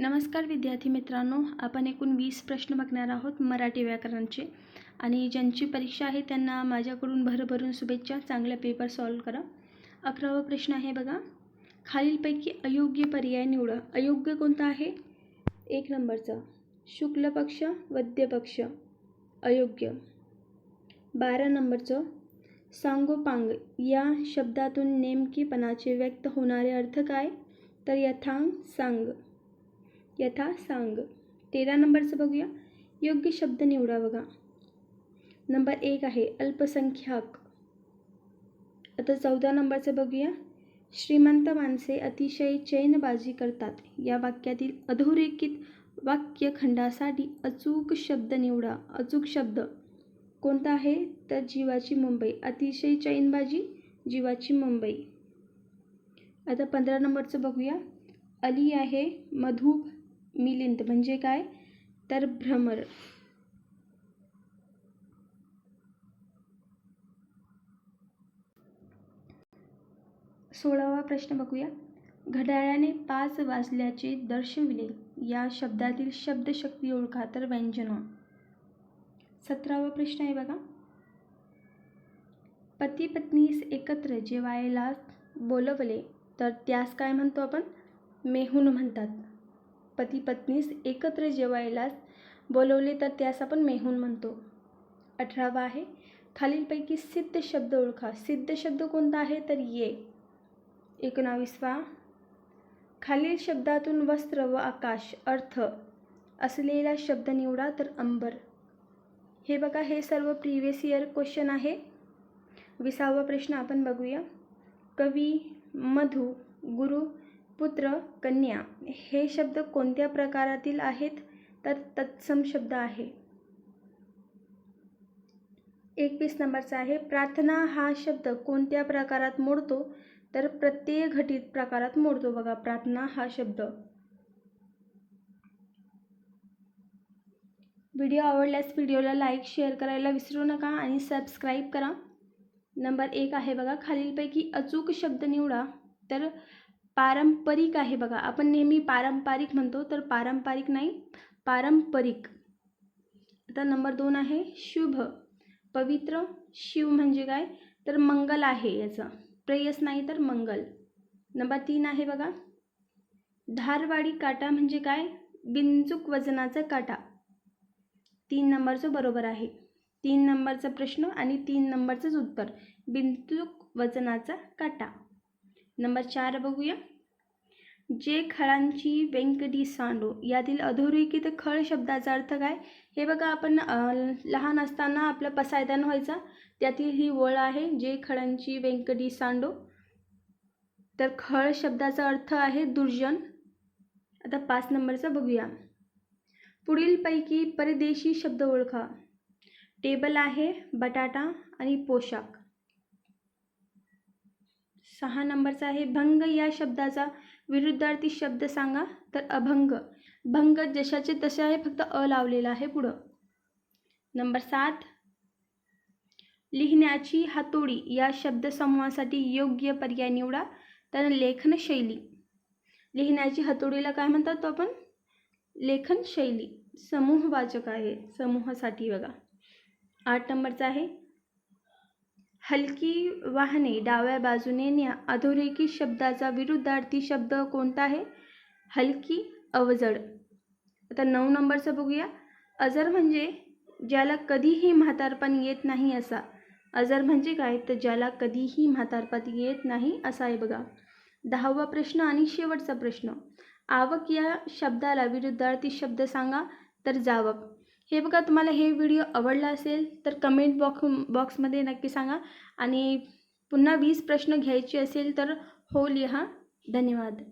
नमस्कार विद्यार्थी मित्रांनो आपण एकूण वीस प्रश्न बघणार आहोत मराठी व्याकरणचे. आणि ज्यांची परीक्षा आहे त्यांना माझ्याकडून भरभरून शुभेच्छा. चांगला पेपर सॉल्व करा. अकरावा प्रश्न आहे बघा. खालीलपैकी अयोग्य पर्याय निवडा. अयोग्य कोणता आहे? एक नंबरचा. शुक्ल पक्ष वद्य पक्ष. अयोग्य. बारा नंबरचं. सांगोपांग. या शब्दातून नेमकेपणाचे व्यक्त होणारे अर्थ काय? तर यथांग सांग. यथा सांग. तेरा नंबरचं बघूया. योग्य शब्द निवडा बघा. नंबर एक आहे अल्पसंख्याक. आता चौदा नंबरचं बघूया. श्रीमंत माणसे अतिशय चैनबाजी करतात. या वाक्यातील अधोरेखित वाक्यखंडासाठी अचूक शब्द निवडा. अचूक शब्द. कोणता आहे? तर जीवाची मुंबई. अतिशय चैनबाजी जीवाची मुंबई. आता पंधरा नंबरचं बघूया. अली आहे मधुब मिलिंद म्हणजे काय? तर भ्रमर. सोळावा प्रश्न बघूया. घड्याळाने पाच वाजल्याचे दर्शविले या शब्दातील शब्दशक्ती ओळखा तर व्यंजन. सतरावा प्रश्न आहे बघा. पती पत्नीस एकत्र जेवायला बोलवले तर त्यास काय म्हणतो आपण? मेहून म्हणतात. पती पत्नीस एकत्र जेवायलाच बोलवले तर त्यास आपण मेहून म्हणतो. अठरावा आहे खालीलपैकी सिद्ध शब्द ओळखा. सिद्ध शब्द कोणता आहे? तर ये. एकोणावीसवा. खालील शब्दातून वस्त्र व आकाश अर्थ असलेला शब्द निवडा तर अंबर. हे बघा हे सर्व प्रिव्हियस इयर क्वेश्चन आहे. विसावा प्रश्न आपण बघूया. कवी मधू गुरु पुत्र कन्या हे शब्द कोणत्या प्रकारातील आहेत? तर तत्सम शब्द आहे. एकवीस नंबरचा आहे. प्रार्थना हा शब्द कोणत्या प्रकारात मोडतो? तर प्रत्यय घटित प्रकारात मोडतो. बघा प्रार्थना हा शब्द. व्हिडिओ आवडल्यास व्हिडिओला लाईक शेअर करायला विसरू नका आणि सबस्क्राईब करा. नंबर एक आहे बघा खालीलपैकी अचूक शब्द निवडा. तर पारंपरिक आहे बघा. आपण नेहमी पारंपरिक म्हणतो तर पारंपरिक नाही पारंपरिक. आता नंबर दोन आहे शुभ. पवित्र शिव म्हणजे काय? तर मंगल आहे याचं. प्रेयस नाही तर मंगल. नंबर तीन आहे बघा. धारवाडी काटा म्हणजे काय? बिनचूक वजनाचा काटा. तीन नंबरचं बरोबर आहे. तीन नंबरचा प्रश्न आणि तीन नंबरचंच उत्तर. बिनचूक वजनाचा काटा. नंबर चार बघूया. जे खळांची व्यंकटी सांडू यातील अधोरेखित खळ शब्दाचा अर्थ काय? हे बघा आपण लहान असताना आपलं पसायदान व्हायचा. त्यातील ही ओळ आहे जे खळांची व्यंकटी सांडू. तर खळ शब्दाचा अर्थ आहे दुर्जन. आता पाच नंबरचा बघूया. पुढीलपैकी परदेशी शब्द ओळखा. टेबल आहे बटाटा आणि पोशाख. सहा नंबरचा आहे. भंग या शब्दाचा विरुद्धार्थी शब्द सांगा तर अभंग. भंग जशाचे तसे आहे फक्त अ लावलेला आहे पुढं. नंबर सात. लिहिण्याची हातोडी या शब्दसमूहासाठी योग्य पर्याय निवडा तर लेखनशैली लिहिण्याची हातोडीला काय म्हणतात तो आपण? लेखनशैली समूहवाचक आहे. समूहासाठी बघा. आठ नंबरचा आहे. हलकी वाहने डाव्या बाजूने न्या अधोरेखित शब्दाचा विरुद्धार्थी शब्द कोणता आहे? हलकी अवजड. आता नऊ नंबरचं बघूया. अजर म्हणजे ज्याला कधीही म्हातारपण येत नाही असा. अजर म्हणजे काय? तर ज्याला कधीही म्हातारपण येत नाही असा आहे बघा. दहावा प्रश्न आणि शेवटचा प्रश्न. आवक या शब्दाला विरुद्धार्थी शब्द सांगा तर जावक. हे बघा तुम्हाला हे व्हिडिओ आवडला असेल तर कमेंट बॉक्स बॉक्समध्ये नक्की सांगा. आणि पुन्हा वीस प्रश्न घ्यायचे असेल तर हो लिहा. धन्यवाद.